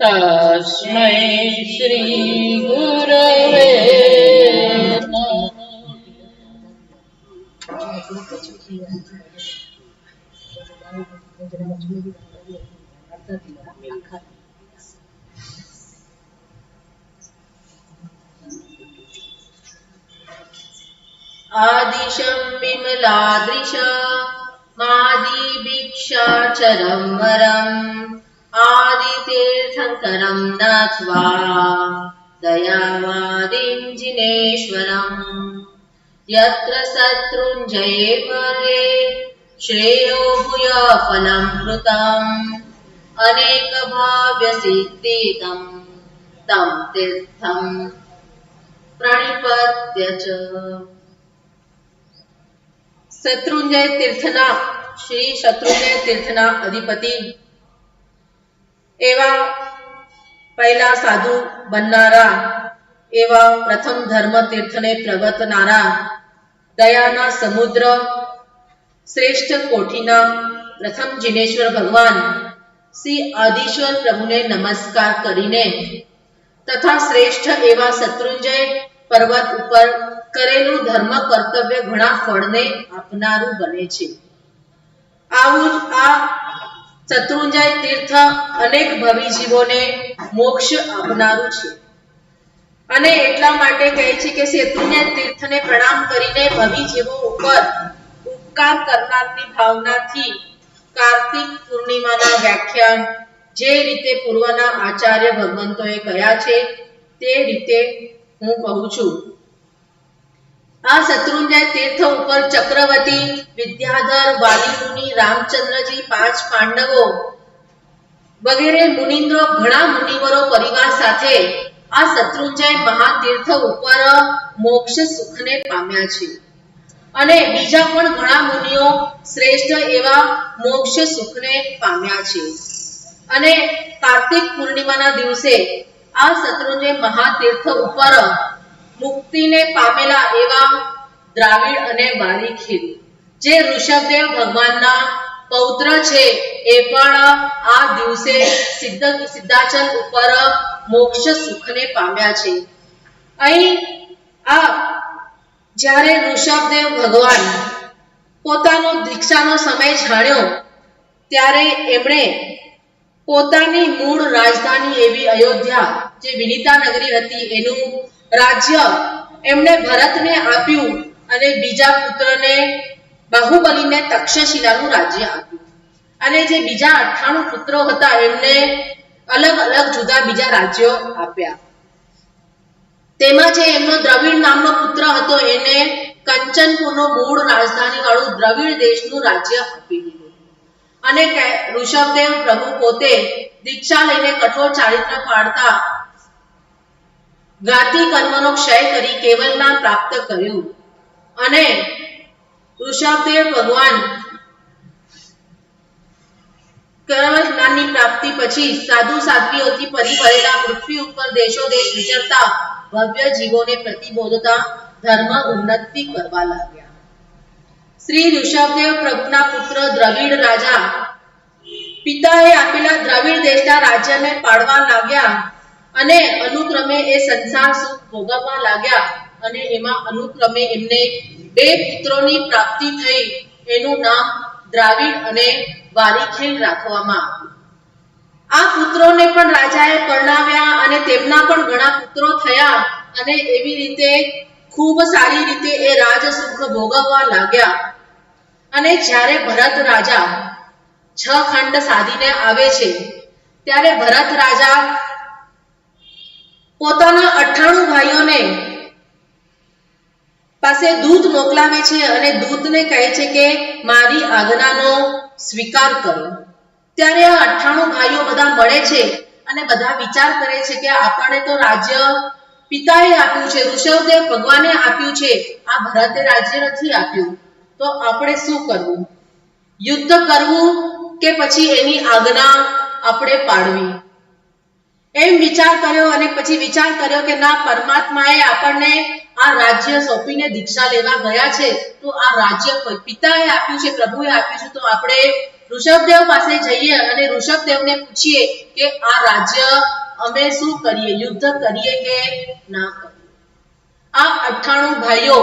तस्मै श्रीगुरवे आदिशं विमलादृशमादिभिक्षाचरं वरम् आदितीर्थङ्करं नत्वा दयावादिं जिनेश्वरम् यत्र शत्रुञ्जये परे श्रेयो भूयफलं कृतम् अनेकभाव्यसिद्धितं तं तीर्थं प्रणिपत्य च શત્રુંજય તીર્થના શ્રી શત્રુંજય તીર્થના અધિપતિ એવા પહેલા સાધુ બનનારા, એવા પ્રથમ ધર્મ તીર્થને પ્રવર્તનારા દયાના સમુદ્ર, શ્રેષ્ઠ કોઠીના પ્રથમ જિનેશ્વર ભગવાન, શ્રી આદિશ્વર પ્રભુને નમસ્કાર કરીને, તથા શ્રેષ્ઠ એવા શત્રુંજય પર્વત ઉપર કરેલું ધર્મ કર્તવ્ય ઘણા ફળને આપનારું બને છે. આવું જ આ શત્રુંજય તીર્થ અનેક ભવી જીવોને મોક્ષ આપનારું છે. અને એટલા માટે કહે છે કે શત્રુંજય તીર્થને પ્રણામ કરીને ભવી જીવો ઉપર ઉપકાર કરનારની ભાવનાથી કાર્તિક પૂર્ણિમાના વ્યાખ્યાન જે રીતે પૂર્વના આચાર્ય ભગવંતોએ કહ્યા છે, તે રીતે હું કહું છું. આ શત્રુંજય તીર્થ ઉપર ચક્રવર્તી વિદ્યાધર વાલીમુનિ રામચંદ્રજી પાંચ પાંડવો વગેરે મુનિન્દ્રો ઘણા મુનિવરો પરિવાર સાથે આ શત્રુંજય મહાતીર્થ ઉપર મોક્ષ સુખને પામ્યા છે. અને બીજા પણ ઘણા મુનિઓ શ્રેષ્ઠ એવા મોક્ષ સુખને પામ્યા છે. અને કાર્તિક પૂર્ણિમાના દિવસે આ શત્રુંજય મહાતીર્થ ઉપર મુક્તિને પામેલા એવા દ્રાવિડ અને બારીખેલ જે ઋષભદેવ ભગવાનના પૌત્ર છે, એ પણ આ દિવસે સિદ્ધ, સિદ્ધાચલ ઉપર મોક્ષ સુખને પામ્યા છે. અહીં આ જ્યારે ઋષભદેવ ભગવાન પોતાનો દીક્ષાનો સમય જાણ્યો, ત્યારે એમણે પોતાની મૂળ રાજધાની એવી અયોધ્યા જે વિનિતા નગરી હતી, એનું રાજ્ય એમણે ભરતને આપ્યું અને બીજા પુત્રને બાહુબલીને તક્ષશિલાનું રાજ્ય આપ્યું. અને જે બીજા અઠ્ઠાણું પુત્રો હતા, એમને અલગ અલગ જુદા બીજા રાજ્યો આપ્યા. તેમાં જે એમનો દ્રવિડ નામનો પુત્ર હતો, એને કંચનપુરનો મૂળ રાજધાની વાળું દ્રવિડ દેશનું રાજ્ય આપી દીધું. અને ઋષભદેવ પ્રભુ પોતે દીક્ષા લઈને કઠોર ચારિત્ર પાડતા જ્ઞાતિ કર્મનો ક્ષય કરી કેવલના પ્રાપ્ત કર્યું. અને ઋષભદેવ ભગવાન કેવલ પ્રાપ્તિ પછી સાધુ સાધ્વીઓથી પરી પૃથ્વી ઉપર દેશો દેશ વિચરતા ભવ્ય જીવોને પ્રતિબોધતા ધર્મ ઉન્નતિ કરવા લાગ્યા. શ્રી ઋષભદેવ પ્રભુના પુત્ર દ્રવિડ રાજા પિતાએ આપેલા દ્રવિડ દેશના રાજ્યને પાડવા લાગ્યા. અને અનુક્રમે એ સંસાર સુખ ભોગવવા લાગ્યા અને એમાં અનુક્રમે એમને બે પુત્રોની પ્રાપ્તિ થઈ, એનું નામ દ્રાવિડ અને વારીખેલ રાખવામાં આ પુત્રોને પણ રાજાએ પરણાવ્યા અને તેમના પણ ઘણા પુત્રો થયા અને એવી રીતે ખૂબ સારી રીતે એ રાજ સુખ ભોગવવા લાગ્યા. અને જ્યારે ભરત રાજા છ ખંડ સાધીને આવે છે, ત્યારે ભરત રાજા પોતાના અઠ્ઠાણું ભાઈઓને પાસે દૂત મોકલાવે છે અને દૂતને કહે છે કે, મારી આજ્ઞાનો સ્વીકાર કરો. ત્યારે આ અઠ્ઠાણું ભાઈઓ બધા મળે છે અને બધા વિચાર કરે છે કે આપણને તો રાજ્ય પિતાએ આપ્યું છે, ઋષભદેવ ભગવાને આપ્યું છે, આ ભરતે રાજ્ય નથી આપ્યું. તો આપણે શું કરવું? યુદ્ધ કરવું કે પછી એની આજ્ઞા આપણે પાડવી? એમ વિચાર કર્યો અને પછી વિચાર કર્યો કે ના, પરમાત્માએ આપણને આ રાજ્ય સોંપીને દીક્ષા લેવા ગયા છે, તો આ રાજ્ય પિતાએ આપ્યું છે, પ્રભુએ આપ્યું છે, તો આપણે ઋષભદેવ પાસે જઈએ અને ઋષભદેવને પૂછીએ કે આ રાજ્ય અમે શું કરીએ, યુદ્ધ કરીએ કે ના કરીએ? આ અઠ્ઠાણું ભાઈઓ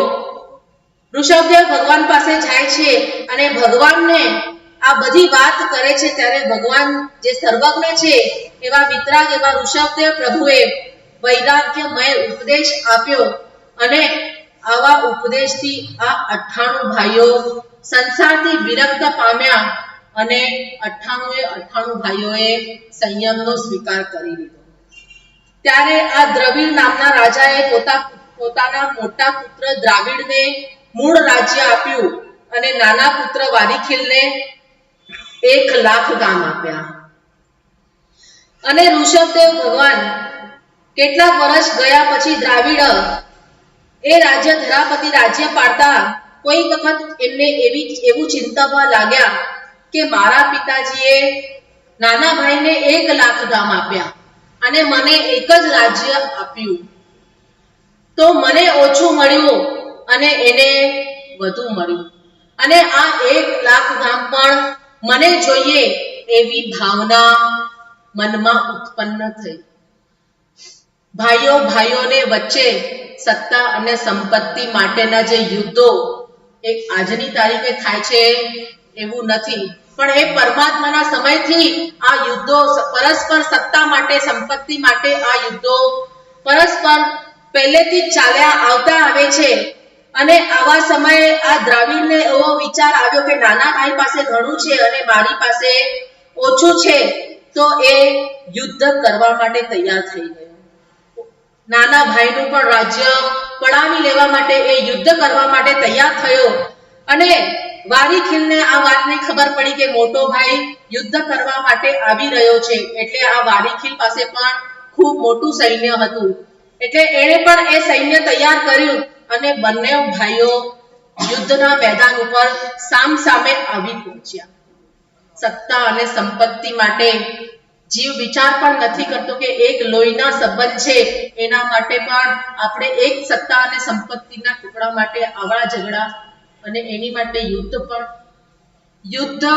ઋષભદેવ ભગવાન પાસે જાય છે અને ભગવાનને આ બધી વાત કરે છે ત્યારે ભગવાન જે સર્વજ્ઞ છે, એવા વિતરાગ, એવા ઋષભદેવ પ્રભુએ વૈરાગ્યમય ઉપદેશ આપ્યો અને આવા ઉપદેશથી આ અઠ્ઠાણું ભાઈઓ સંસારથી વિરક્ત પામ્યા અને અઠ્ઠાણું અઠ્ઠાણું ભાઈઓએ સંયમનો સ્વીકાર કરી લીધો. ત્યારે આ દ્રવિડ નામના રાજાએ પોતા પોતાના મોટા પુત્ર દ્રાવિડને મૂળ રાજ્ય આપ્યું અને નાના પુત્ર વારીખીલને એક લાખ કામ આપ્યા. અને ઋષભદેવ ભગવાન કેટલાક વર્ષ ગયા પછી દ્રાવિડ એ રાજ્ય ધરાપતિ રાજ્ય પાડતા કોઈ વખત એમને એવી, એવું ચિંતાવા લાગ્યા કે મારા પિતાજીએ નાના ભાઈને એક લાખ ગામ આપ્યા અને મને એક જ રાજ્ય આપ્યું. તો મને ઓછું મળ્યું અને એને વધુ મળ્યું. અને આ એક લાખ ગામ પણ મને જોઈએ એવી ભાવના મનમાં ઉત્પન્ન થઈ. ભાઈઓ ભાઈઓને વચ્ચે સત્તા અને સંપત્તિ માટેના જે યુદ્ધો એ આજની તારીખે થાય છે એવું નથી. પણ એ પરમાત્માના સમયથી આ યુદ્ધો પરસ્પર સત્તા માટે, સંપત્તિ માટે આ યુદ્ધો પરસ્પર પહેલેથી ચાલ્યા આવતા આવે છે. અને આવા સમયે આ દ્રાવિડને એવો વિચાર આવ્યો કે નાના ભાઈ પાસે ઘણું છે અને મારી પાસે ઓછું છે, તો એ યુદ્ધ કરવા માટે તૈયાર થઈ ગયો. નાના ભાઈનું પણ રાજ્ય પડાવી લેવા માટે એ યુદ્ધ કરવા માટે તૈયાર થયો. અને વારીખીલને આ વાતની ખબર પડી કે મોટો ભાઈ યુદ્ધ કરવા માટે આવી રહ્યો છે. એટલે આ વારીખીલ પાસે પણ ખૂબ મોટું સૈન્ય હતું. એટલે એણે પણ એ સૈન્ય તૈયાર કર્યું. અને બંને ભાઈઓ યુદ્ધના મેદાન ઉપર સામ સામે આવી પહોંચ્યા. સત્તા અને સંપત્તિ માટે જીવ વિચાર પણ નથી કરતો કે એક લોહીના સંબંધ છે, એના માટે પણ આપણે એક સત્તા અને સંપત્તિના ટુકડા માટે આવા ઝઘડા અને એની માટે યુદ્ધ પણ. યુદ્ધ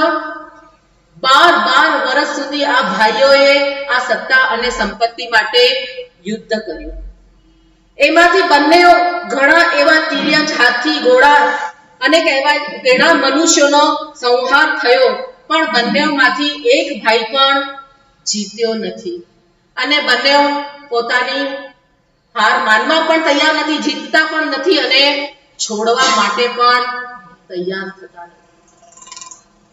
બાર બાર વર્ષ સુધી આ ભાઈઓએ આ સત્તા અને સંપત્તિ માટે યુદ્ધ કર્યું. એમાંથી બંને ઘણા એવા તિર્યક હાથી ઘોડા અને કહેવાય, ઘણા મનુષ્યોનો સંહાર થયો. પણ બંનેમાંથી એક ભાઈ પણ જીત્યો નથી. અને બંને પોતાની હાર માનવા પણ તૈયાર નથી, જીતતા પણ નથી અને છોડવા માટે પણ તૈયાર થતા નથી.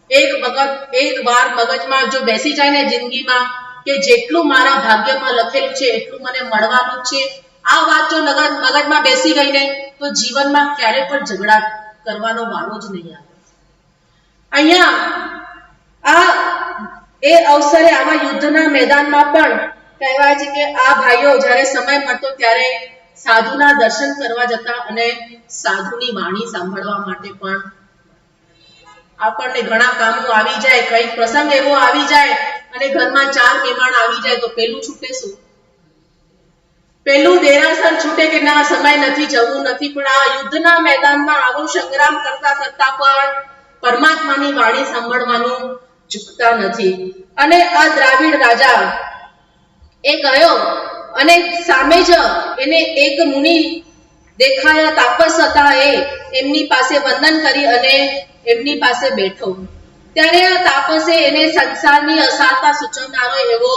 એક મગજ, એક વાર મગજમાં જો બેસી જાય ને જિંદગીમાં કે જેટલું મારા ભાગ્યમાં લખેલું છે, એટલું મને મળવાનું છે. આ વાત જો મગજ મગજમાં બેસી ગઈ ને તો જીવનમાં ક્યારે પણ ઝઘડા કરવાનો વારો જ નહીં આવે. અહીંયા આ એ અવસરે આવા યુદ્ધના મેદાનમાં પણ કહેવાય છે કે આ ભાઈઓ જ્યારે સમય મળતો ત્યારે સાધુના દર્શન કરવા જતા અને સાધુની વાણી સાંભળવા માટે પણ આપણને ઘણા કામો આવી જાય કઈ પ્રસંગ એવો આવી જાય અને ઘરમાં ચાર મહેમાન આવી જાય તો પેલું છૂટે શું પેલું દેરાસર છૂટે કે ના, સમય નથી, જવું નથી, પણ આ યુદ્ધના મેદાનમાં આવો સંગ્રામ કરતા કરતા પણ પરમાત્માની વાણી સાંભળવાનું ચૂકતા નથી. અને આ દ્રાવિડ રાજા એ ગયો અને સામે જ એને એક મુનિ દેખાયા, તાપસ હતા એ, એમની પાસે વંદન કરી અને એમની પાસે બેઠો. ત્યારે આ તાપસે એને સંસારની અસારતા સૂચવનારો એવો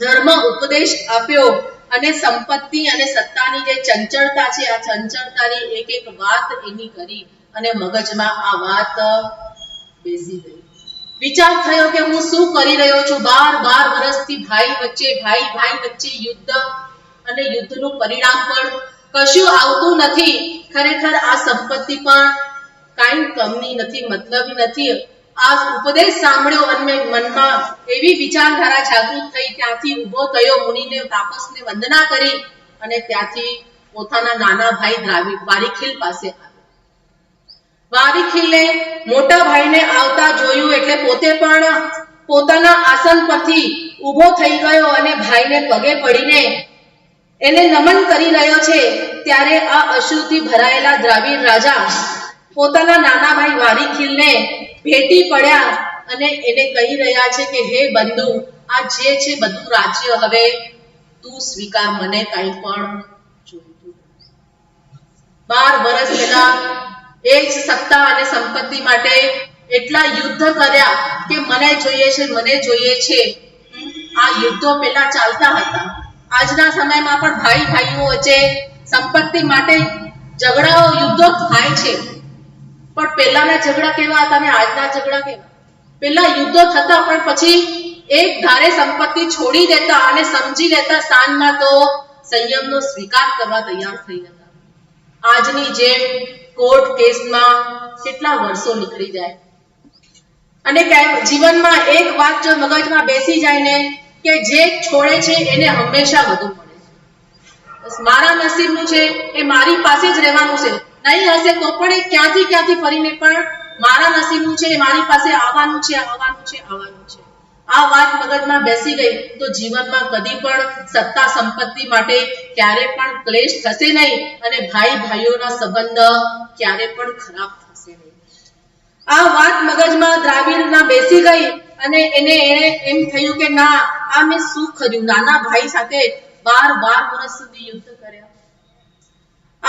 ધર્મ ઉપદેશ આપ્યો. અને સંપત્તિ અને સત્તાની જે ચંચળતા છે, આ ચંચળતાની એક એક વાત એની કરી અને મગજમાં આ વાત બેસી ગઈ. વિચાર થયો કે હું શું કરી રહ્યો છું? બાર બાર વર્ષથી ભાઈ વચ્ચે, ભાઈ ભાઈ વચ્ચે યુદ્ધ અને યુદ્ધનું પરિણામ પણ કશું આવતું નથી. ખરેખર આ સંપત્તિ પણ કાંઈ કમની નથી, મતલબ નથી. આ ઉપદેશ સાંભળ્યો અને મનમાં એવી વિચારધારા જાગૃત થઈ, ત્યાંથી ઊભો થયો, મુનિને તાપસને વંદના કરી અને ત્યાંથી પોતાના નાના ભાઈ દ્રાવિડ વારીખીલ પાસે વારીખીલે મોટા ભાઈને આવતા જોયું એટલે પોતે પણ પોતાના આસન પરથી ઊભો થઈ ગયો અને ભાઈને પગે પડીને એને નમન કરી રહ્યો છે, ત્યારે આ અશ્રુથી ભરાયેલા દ્રાવિડ રાજા પોતાના નાના ભાઈ વારીખીલને ભેટી પડ્યા અને એને કહી રહ્યા છે કે, હે બંધુ, આ જે છે બધું રાજ્ય હવે તું સ્વીકાર મને કઈ પણ બાર વર્ષ પહેલા એ જ સત્તા અને સંપત્તિ માટે એટલા યુદ્ધ કર્યા કે, મને જોઈએ છે, મને જોઈએ છે. આ યુદ્ધો પહેલા ચાલતા હતા. આજના સમયમાં પણ ભાઈ ભાઈઓ વચ્ચે સંપત્તિ માટે ઝઘડાઓ, યુદ્ધો થાય છે. પણ પહેલાના ઝઘડા કેવા હતા અને આજના ઝઘડા કેવા? પહેલા યુદ્ધો થતા, પણ પછી એક ધારે સંપત્તિ છોડી દેતા અને સમજી લેતા સાંજમાં તો સંયમનો સ્વીકાર કરવા તૈયાર થઈ જતા. આજની જેમ કોર્ટ કેસમાં કેટલા વર્ષો નીકળી જાય? અને જીવનમાં એક વાત જો મગજમાં બેસી જાય ને, કે જે છોડે છે એને હંમેશા વધુ મળે છે. મારા નસીબનું છે, એ મારી પાસે જ રહેવાનું છે. નહીં હશે તો પણ એ ક્યાંથી ક્યાંથી ફરીને પણ મારા નસીબનું છે, મારી પાસે આવવાનું છે આવવાનું છે આવવાનું છે. આ વાત મગજમાં બેસી ગઈ તો જીવનમાં કદી પણ સત્તા સંપત્તિ માટે ક્યારે પણ ક્લેશ થશે નહીં અને ભાઈ ભાઈઓના સંબંધ ક્યારે પણ ખરાબ થશે નહીં. આ વાત મગજમાં દ્રાવિડના બેસી ગઈ અને એને એને એમ થયું કે ના, આ મેં શું કર્યું? નાના ભાઈ સાથે બાર બાર વર્ષ સુધી યુદ્ધ કર્યા.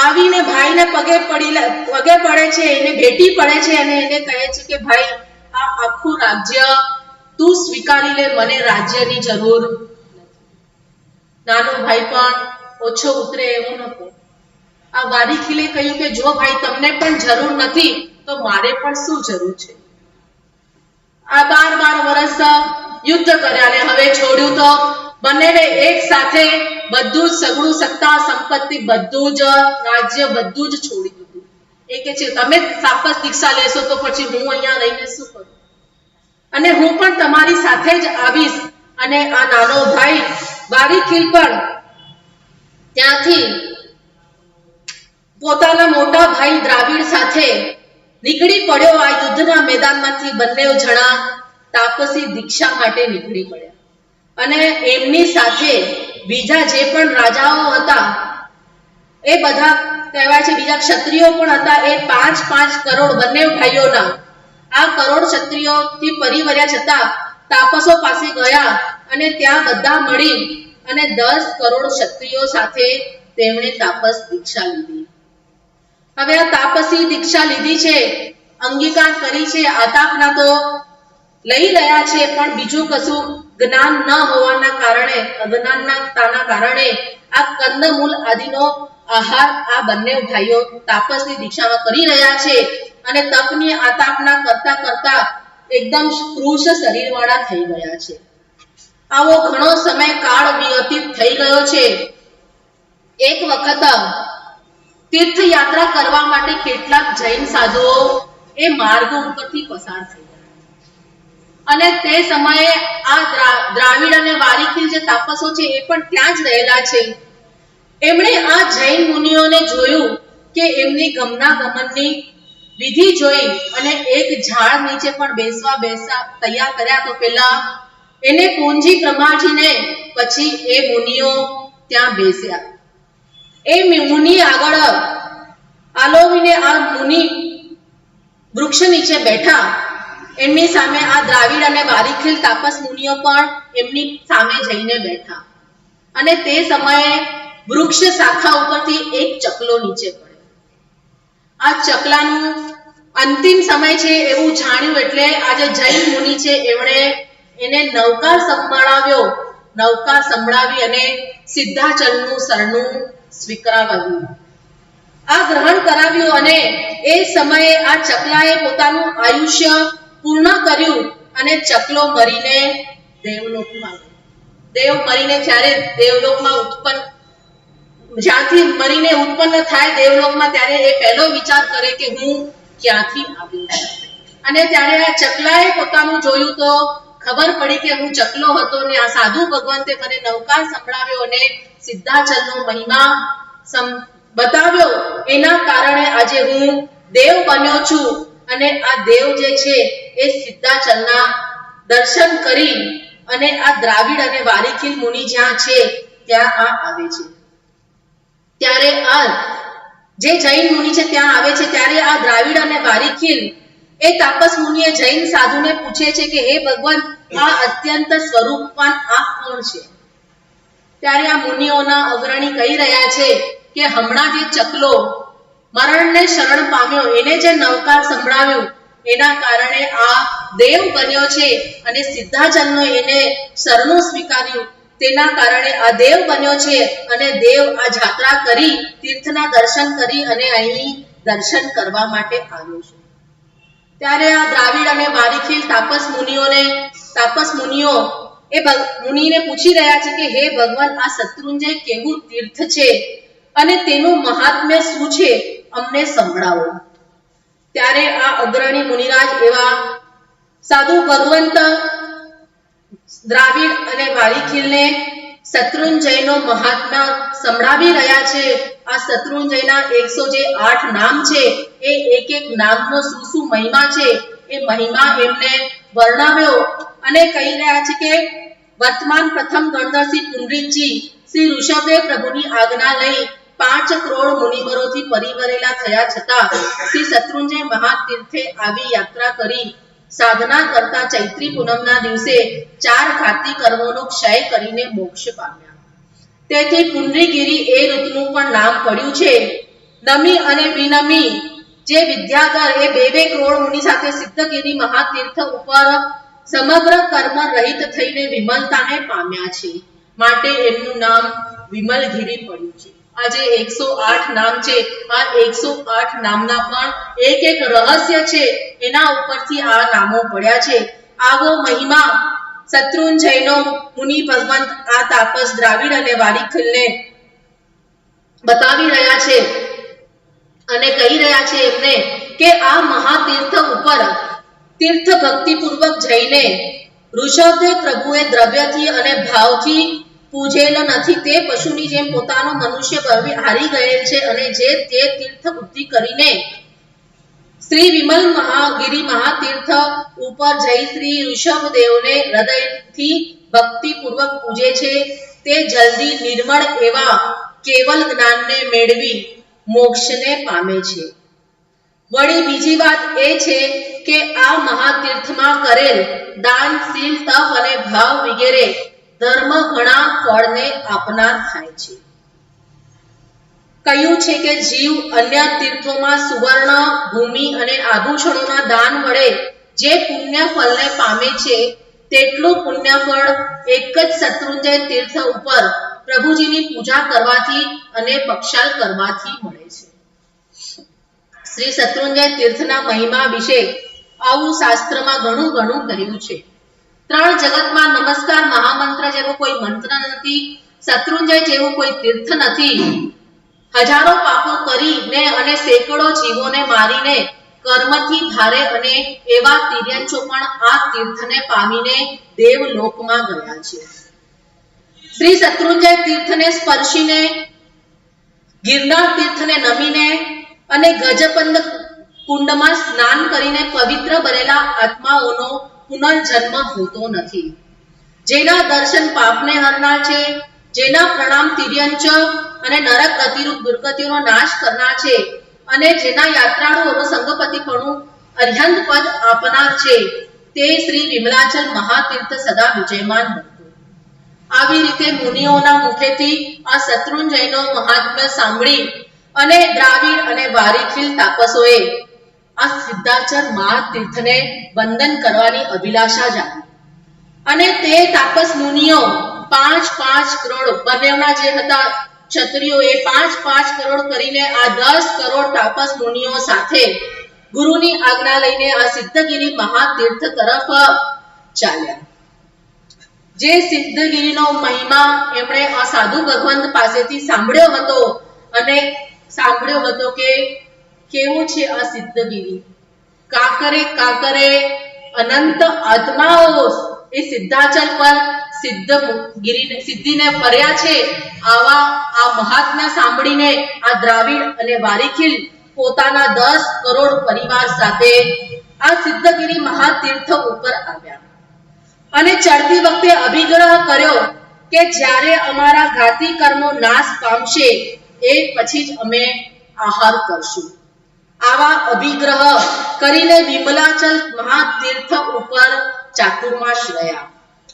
આવીને ભાઈને પગે પડી પગે પડે છે, એને ભેટી પડે છે અને એને કહે છે કે, ભાઈ, આ આખું રાજ્ય તું સ્વીકારી લે, મને રાજ્યની જરૂર નાનો ભાઈ પણ ઓછો ઉતરે એવું નહોતું. આ વારી ખીલે કહ્યું કે, જો ભાઈ તમને પણ જરૂર નથી, તો મારે પણ શું જરૂર છે? આ બાર બાર વર્ષ યુદ્ધ કર્યા અને હવે છોડ્યું તો બંનેને એક સાથે બધું જ સગળું સત્તા સંપત્તિ બધું જ રાજ્ય બધું જ છોડી દીધું. એ કે છે, તમે સાપસ દીક્ષા લેશો તો પછી હું અહીંયા રહીને શું કરું? અને હું પણ તમારી સાથે જ આવીશ અને આ નાનો ભાઈ બારી ખીલ પણ ત્યાંથી પોતાના મોટા ભાઈ દ્રાવિડ સાથે નીકળી પડ્યો આ યુદ્ધના મેદાનમાંથી બંને જણા તાપસી દીક્ષા માટે નીકળી પડ્યા. અને એમની સાથે બીજા જે પણ રાજાઓ હતા, એ બધા કહેવાય છે બીજા ક્ષત્રિયો પણ હતા. એ પાંચ પાંચ કરોડ બંને ભાઈઓના. આ કરોડ ક્ષત્રિયોથી પરિવર્યા છતાં તાપસો પાસે ગયા અને ત્યાં બધા મળી અને દસ કરોડ ક્ષત્રિયો સાથે તેમણે તાપસ દીક્ષા લીધી. હવે આ તાપસી દીક્ષા લીધી છે, અંગીકાર કરી છે, આતાપના તો લઈ રહ્યા છે, પણ બીજું કશું જ્ઞાન ન હોવાના કારણે અજ્ઞાનના કારણે આ કંદમૂલ આદિનો આહાર આ બંને ભાઈઓ તાપસની દીક્ષામાં કરી રહ્યા છે અને તપની આતાપના કરતા કરતા એકદમ કૃશ શરીરવાળા થઈ ગયા છે. આવો ઘણો સમય કાળ વ્યતીત થઈ ગયો છે. એક વખત તીર્થયાત્રા કરવા માટે કેટલાક જૈન સાધુઓ એ માર્ગ ઉપરથી પસાર થઈ ગયા અને તે સમયે આ દ્રાવિડ અને વારીખીલ જે તાપસો છે એ પણ ત્યાં જ રહેલા છે. એમણે આ જૈન મુનિઓને જોયું કે એમની ગમના ગમનની વિધિ જોઈ અને એક ઝાડ નીચે પણ બેસવા બેસવા તૈયાર કર્યા તો પેલા એને પૂંજી પ્રમાણીને પછી એ મુનિઓ ત્યાં બેસ્યા. એ મુનિ આગળ આલોવીને આ મુનિ વૃક્ષ નીચે બેઠા એમની સામે આ દ્રાવિડ અને વારીખીલ તાપસ મુનિઓ પણ એમની સામે જઈને બેઠા. અને તે સમયે વૃક્ષ શાખા ઉપરથી એક ચકલો નીચે પડ્યો. આ ચકલાનું અંતિમ સમય છે એવું જાણ્યું એટલે આજે જૈન મુનિ છે એમણે એને નૌકા સંભળાવ્યો. નૌકા સંભળાવી અને સિદ્ધાચલનું સરનું સ્વીકારાવ્યું. આ ગ્રહણ કરાવ્યું અને એ સમયે આ ચકલાએ પોતાનું આયુષ્ય પૂર્ણ કર્યું અને ચકલો મરીને દેવલોકમાં દેવ મરીને જ્યારે દેવલોકમાં ઉત્પન્ન, જ્યાંથી મરીને ઉત્પન્ન થાય દેવલોકમાં, ત્યારે એ પહેલો વિચાર કરે કે હું ક્યાંથી આવ્યો અને ત્યારે આ ચકલાએ પોતાનું જોયું તો ખબર પડી કે હું ચકલો હતો ને આ સાધુ ભગવંતે મને નૌકાર સંભળાવ્યો અને સિદ્ધાચલનો મહિમા બતાવ્યો. એના કારણે આજે હું દેવ બન્યો છું. અને આ દેવ જે છે એ સિદ્ધાચલના દર્શન કરી અને આ દ્રાવિડ અને વારીખીલ મુનિ જ્યાં છે, ત્યાં આ આવે છે. ત્યારે આ જે જૈન મુનિ છે ત્યાં આવે છે, ત્યારે આ દ્રાવિડ અને વારીખીલ એ તાપસ મુનિએ જૈન સાધુને પૂછે છે કે, હે ભગવાન, આ અત્યંત સ્વરૂપવાન આપ કોણ છે? ત્યારે આ મુનિઓના અગ્રણી કહી રહ્યા છે કે, હમણાં જે ચકલો મરણને શરણ પામ્યો. એને જે નવકાર સંભળાવ્યું એના કારણે આ દેવ બન્યો છે અને સિદ્ધાચલનો એને શરણું સ્વીકાર્યું. તેના કારણે આ દેવ બન્યો છે અને દેવ આ જાત્રા કરી, તીર્થના દર્શન કરી અને અહીં દર્શન કરવા માટે આવ્યો છે. ત્યારે આ દ્રાવિડ અને વારીખીલ તાપસ મુનિઓને, તાપસ મુનિઓ એ મુનિને પૂછી રહ્યા છે કે, હે ભગવાન, આ શત્રુંજય કેવું તીર્થ છે? અને તેનું મહાત્મ્ય શું છે? અમને સંભળાવો. ત્યારે આ અગ્રણી મુનિરાજ એવા સાધુ ભગવંત દ્રાવિડ અને વારીખીલને શત્રુંજયનો મહાત્મા સંભળાવી રહ્યા છે. આ શત્રુંજયના એકસો જે આઠ નામ છે, એ એક એક નામનો શું શું મહિમા છે. એ મહિમા એમને વર્ણવ્યો અને કહી રહ્યા છે કે, વર્તમાન પ્રથમ ગણધરસિંહ પુંડરીકજી શ્રી ઋષભદેવ પ્રભુની આજ્ઞા લઈ પાંચ કરોડ મુનિવરોથી પરિવરેલા થયા છતાં શ્રી શત્રુંજય મહાતીર્થે આવી યાત્રા કરી. સાધના કરતા ચૈત્રી પૂનમના દિવસે ચાર ઘાતી કર્મોનો ક્ષય કરીને મોક્ષ પામ્યા. તેથી પુનરીગીરી એ ઋતુનું પણ નામ પડ્યું છે. નમી અને વિનમી, જે વિદ્યાધર એ બે બે કરોડ મુનિ સાથે સિદ્ધગીરી મહાતીર્થ ઉપર સમગ્ર કર્મ રહિત થઈને વિમલતાને પામ્યા છે. માટે એમનું નામ વિમલગીરી પડ્યું છે. આ જે એકસો આઠ નામ છે. આ એકસો આઠ નામના પણ એક એક રહસ્ય છે. એના ઉપરથી આ નામો પડ્યા છે. આવો મહિમા, શત્રુંજયનો મુનિ ભગવંત આ તાપસ દ્રાવિડ અને વારીખલને બતાવી રહ્યા છે અને કહી રહ્યા છે એમને કે આ મહાતીર્થ ઉપર તીર્થ ભક્તિપૂર્વક જઈને ઋષભદેવ પ્રભુએ દ્રવ્યથી અને ભાવથી પૂજેલ નથી. તે પશુની જેમ પોતાનો મનુષ્ય હારી ગયેલ છે અને જે તે તીર્થ બુદ્ધિ કરીને શ્રી વિમલ મહાગીરી મહાતીર્થ ઉપર જઈ શ્રી ઋષભદેવને હૃદયથી ભક્તિપૂર્વક પૂજે છે. તે જલ્દી નિર્મળ એવા કેવલ જ્ઞાનને મેળવી મોક્ષને પામે છે. વળી બીજી વાત એ છે કે આ મહાતીર્થમાં કરેલ દાન શીલ તપ અને ભાવ વગેરે ધર્મ ઘણા ફળને આપનાર થાય છે. કહ્યું છે કે જીવ અન્ય તીર્થોમાં સુવર્ણ, ભૂમિ અને આભૂષણોના દાન વડે જે પુણ્ય ફળને પામે છે, તેટલું પુણ્ય ફળ એક જ શત્રુંજય તીર્થ ઉપર પ્રભુજીની પૂજા કરવાથી અને પક્ષાલ કરવાથી મળે છે. શ્રી શત્રુંજય તીર્થના મહિમા વિશે આવું શાસ્ત્રમાં ઘણું ઘણું કહ્યું છે. ત્રણ જગતમાં નમસ્કાર મહામંત્ર જેવો કોઈ મંત્ર નથી, શત્રુંજય જેવું કોઈ તીર્થ નથી. હજારો પાપો કરીને અને સેંકડો જીવોને મારીને કર્મથી ભારે અને એવા તિર્યંચો પણ આ તીર્થને પામીને દેવલોકમાં ગયા છે. શ્રી શત્રુંજય તીર્થને સ્પર્શીને, ગિરનાર તીર્થને નમીને અને ગજપંદ કુંડમાં સ્નાન કરીને પવિત્ર બનેલા આત્માઓનો પુનર્જન્મ હોતો નથી. જેના દર્શન પાપને હરનાર છે, જેના પ્રણામ તિર્યંચ અને નરક ગતિરૂપ દુર્ગતિઓનો નાશ કરનાર છે અને જેના યાત્રાળુઓનો સંગપતિપણું અર્યંત પદ આપનાર છે, તે શ્રી વિમલાચલ મહાતીર્થ સદા વિજયમાન હતું આવી રીતે મુનિઓના મુખેથી આ શત્રુંજયનો મહાત્મ્ય સાંભળી અને દ્રાવિડ અને વારીખીલ તાપસોએ આ સિદ્ધાચર મહાતીર્થને વંદન કરવાની અભિલાષા જાગી અને તે તાપસ મુનિઓ પાંચ પાંચ કરોડ બનેવના જે હતા, ક્ષત્રિયો એ પાંચ પાંચ કરોડ કરીને આ દસ કરોડ તાપસ મુનિઓ સાથે ગુરુની આજ્ઞા લઈને આ સિદ્ધગીરી મહાતીર્થ તરફ ચાલ્યા. જે સિદ્ધગીરીનો મહિમા એમણે આ સાધુ ભગવંત પાસેથી સાંભળ્યો હતો અને સાંભળ્યો હતો કે કેવું છે આ સિદ્ધગીરી કાકરે કાકરે અનંત આત્માઓ એ સિદ્ધાચલ પર સિદ્ધ ગિરીને, સિદ્ધિને ફર્યા છે. આવા આ મહાત્મ્ય સાંભળીને આ દ્રાવિડ અને વારીખીલ પોતાના દસ કરોડ પરિવાર સાથે આ સિદ્ધગીરી મહાતીર્થ ઉપર આવ્યા. અને ચડતી વખતે અભિગ્રહ કર્યો કે જ્યારે અમારા ઘાતી કર્મો નાશ પામશે, એ પછી જ અમે આહાર કરશું. આવા અભિગ્રહ કરીને વિમલાચલ મહાતીર્થ ઉપર ચાતુર્માસ રહ્યા.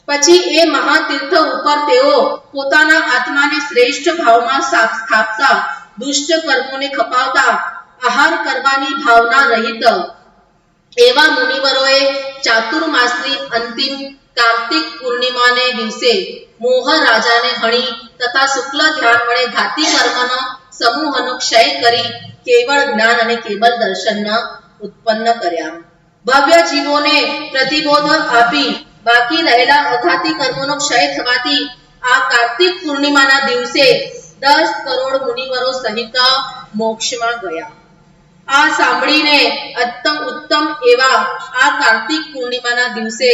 પછી એ મહાતીર્થ ઉપર તેઓ પોતાના આત્માને શ્રેષ્ઠ ભાવમાં સ્થાપતા, દુષ્ટ કર્મોને ખપાવતા, આહાર કરવાની ભાવના રહિત એવા મુનિવરોએ ચાતુર્માસની અંતિમ કાર્તિક પૂર્ણિમાને દિવસે મોહ રાજાને હણી તથા શુક્લ ધ્યાન વડે ઘાતી કર્મનો સમૂહનો ક્ષય કરી કેવળ જ્ઞાન અને કેવળ દર્શન ઉત્પન્ન કર્યા. ભવ્ય જીવોને પ્રતિબોધ આપી બાકી રહેલા અઘાતી કર્મોનો ક્ષય થવાથી આ કાર્તિક પૂર્ણિમાના દિવસે દસ કરોડ મુનિવરો સહિત મોક્ષમાં ગયા. આ સાંભળીને અત્તમ ઉત્તમ એવા આ કાર્તિક પૂર્ણિમાના દિવસે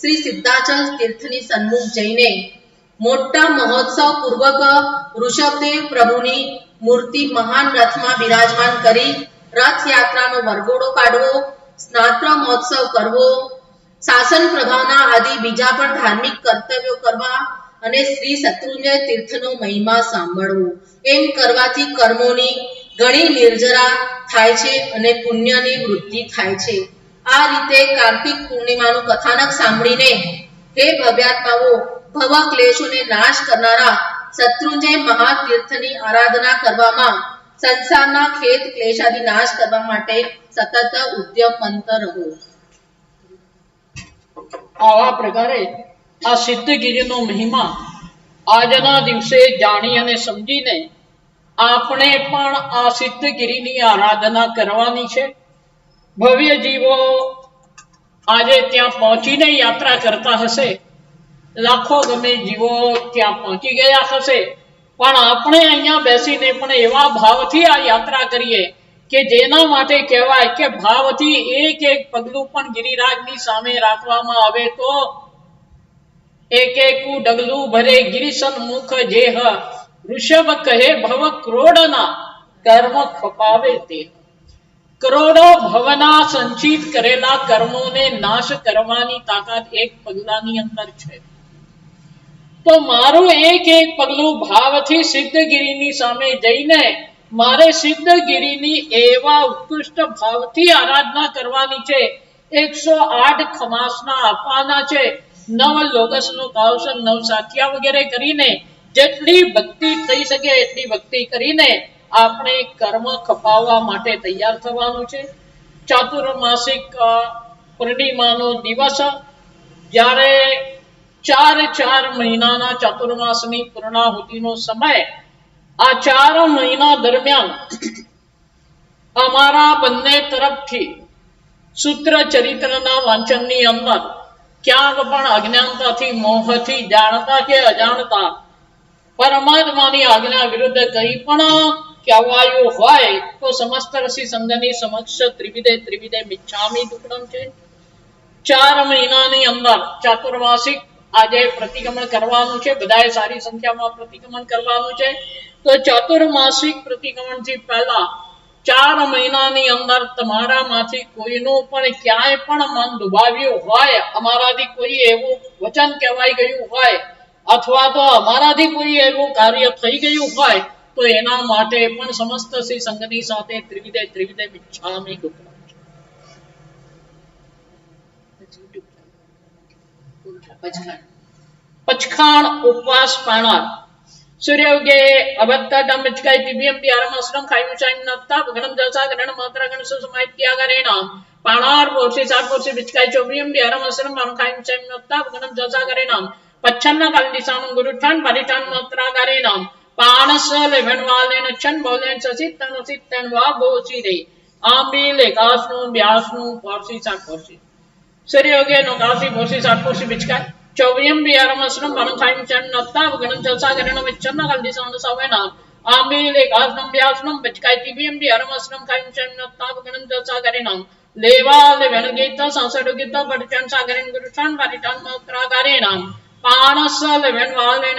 શ્રી સિદ્ધાચલ તીર્થની સન્મુખ જઈને મોટા મહોત્સવ પૂર્વક ઋષભદેવ પ્રભુની મૂર્તિ મહાન રથમાં બિરાજમાન કરી રથયાત્રાનો વરઘોડો કાઢવો, સ્નાત્ર મહોત્સવ કરવો, શાસન પ્રભાના આદિ બીજા પણ ધાર્મિક કર્તવ્યો કરવા અને શ્રી શત્રુંજય તીર્થનો મહિમા સાંભળવો. એમ કરવાથી કર્મોની ઘણી નિર્જરા થાય છે અને પુણ્યની વૃદ્ધિ થાય છે. આ રીતે કાર્તિક પૂર્ણિમાનું કથાનક સાંભળીને, હે ભવ્યાત્માઓ ભવ ક્લેશોને નાશ કરનારા શત્રુંજય મહાતીર્થની આરાધના કરવામાં સંસારના ખેત ક્લેશાદી નાશ કરવા માટે સતત ઉદ્યમંત રહો. આવા પ્રકારે આ સિદ્ધગીરીનો મહિમા આજના દિવસે જાણી અને સમજીને આપણે પણ આ સિદ્ધગીરીની આરાધના કરવાની છે. ભવ્ય જીવો આજે ત્યાં પહોંચીને યાત્રા કરતા હશે. લાખો ગમે જીવો ત્યાં પહોંચી ગયા હશે. પણ આપણે અહીંયા બેસીને પણ એવા ભાવથી આ યાત્રા કરીએ કે જેના માટે કહેવાય કે ભાવથી એક એક પગલું પણ ગિરિરાજની સામે રાખવામાં આવે તો એક એક ડગલું ભરે ગિરિસન મુખ જેહ ઋષભ કહે, ભવ ક્રોડના કર્મ ખપાવે તે. કરોડો ભવના સંચિત કરેલા કર્મોને નાશ કરવાની તાકાત એક પગલાની અંદર છે. તો મારું એક એક પગલું ભાવથી સિદ્ધગીરીની સામે જઈને મારે સિદ્ધગીરીની એવા ઉત્કૃષ્ટ ભાવથી આરાધના કરવાની છે. એકસો આઠ ખમાસના આપવાના છે. નવ લોગસનું કાવસન નવ સાથિયા વગેરે કરીને જેટલી ભક્તિ થઈ શકે એટલી ભક્તિ કરીને આપણે કર્મ ખપાવવા માટે તૈયાર થવાનું છે. ચાતુર્માસિક પૂર્ણિમાનો દિવસ, જ્યારે ચાર ચાર મહિનાના ચાતુર્માસની પૂર્ણાહુતિનો સમય આ ચાર મહિના દરમિયાન અમારા બંને તરફથી સૂત્ર ચરિત્રના વાંચનની અંદર ક્યાંક પણ અજ્ઞાનતાથી મોહથી જાણતા કે અજાણતા પરમાત્માની આજ્ઞા વિરુદ્ધ કંઈ પણ કહેવાયું હોય તો સમસ્ત રસી સંઘની સમક્ષ ત્રિવિધે ત્રિવિધે મિચ્છામી દુકડમ છે. ચાર મહિનાની અંદર ચાતુર્માસિક આજે પ્રતિક્રમણ કરવાનું છે, બધાએ સારી સંખ્યામાં પ્રતિક્રમણ કરવાનું છે. તો ચાતુર્માસિક પ્રતિક્રમણથી પહેલા ચાર મહિનાની અંદર તમારામાંથી કોઈનું પણ ક્યાંય પણ મન દુભાવ્યું હોય, અમારાથી કોઈ એવું વચન કહેવાય ગયું હોય, અથવા તો અમારાથી કોઈ એવું કાર્ય થઈ ગયું હોય, તો એના માટે પણ સમસ્ત શ્રી સંઘની સાથે ત્રિવિધે ત્રિવિધે મિચ્છામી દુક્કડમ છે પચખાણ. પચખાણ ઉપવાસ પાણાર સૂર્યોગે અભત્તડમ મિચકાય દિવ્યમ પ્યારમસ્રમ ખાયું ચાઈમ નત્તા ગણમ જસા ગણ માત્ર ગણ સુસમાત્યાગરેણ પાણાર પોષી સાત પોષી મિચકાય ચોવ્યમ પ્યારમસ્રમ મન ખાયું ચાઈમ નત્તા ગણમ જસા ગરેણ પચ્છન્ન કાલ દિશાનું ગુરુઠાન પરિઠાન માત્રાગરેણ. પાણસ લેવન વાલેન છન બોલેન સસિતન સિતન વા બોસી રે. આંબી લે કાસનું, બ્યાસનું પોષી સાત પોષી સૂર્યોગે નો કાશી પોષી સાત પોષી મિચકાય ચોવ્યમ બિયારમસ્રમ મનખાઈમ ચન નત્તા ગણમ જસા ગરેણ મિચ્છન્ન કાલ દિશાનું સવેણ આંબીલ એકાસનું બ્યાસનું મિચકાય દિવ્યમ પ્યારમસ્રમ ખાઈમ ચન નત્તા ગણમ જસા ગરેણ લેવા લેવન ગીત સંસડ ગીત પડચન સાગરેણ ગુરુઠાન પરિઠાન માત્રાગરેણ પાણસ લેવન વાલેન